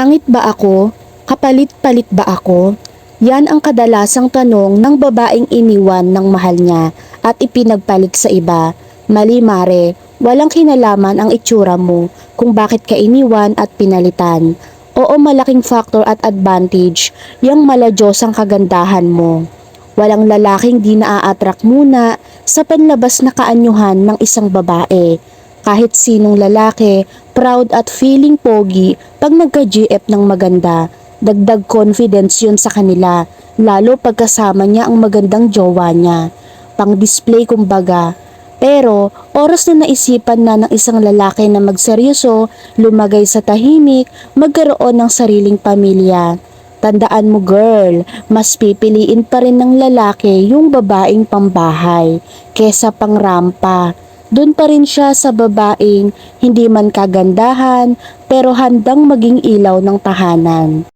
Pangit ba ako? Kapalit-palit ba ako? Yan ang kadalasang tanong ng babaeng iniwan ng mahal niya at ipinagpalit sa iba. Mali mare, walang kinalaman ang itsura mo kung bakit ka iniwan at pinalitan. Oo malaking factor at advantage yung maladyosang kagandahan mo. Walang lalaking di naa-attract muna sa panlabas na kaanyuhan ng isang babae. Kahit sinong lalaki, proud at feeling pogi pag nagka-GF ng maganda. Dagdag confidence yun sa kanila, lalo pagkasama niya ang magandang jowa niya. Pang-display kumbaga. Pero oras na naisipan na ng isang lalaki na magseryoso, lumagay sa tahimik, magkaroon ng sariling pamilya. Tandaan mo girl, mas pipiliin pa rin ng lalaki yung babaeng pambahay kesa pangrampa. Doon pa rin siya sa babaeng hindi man kagandahan pero handang maging ilaw ng tahanan.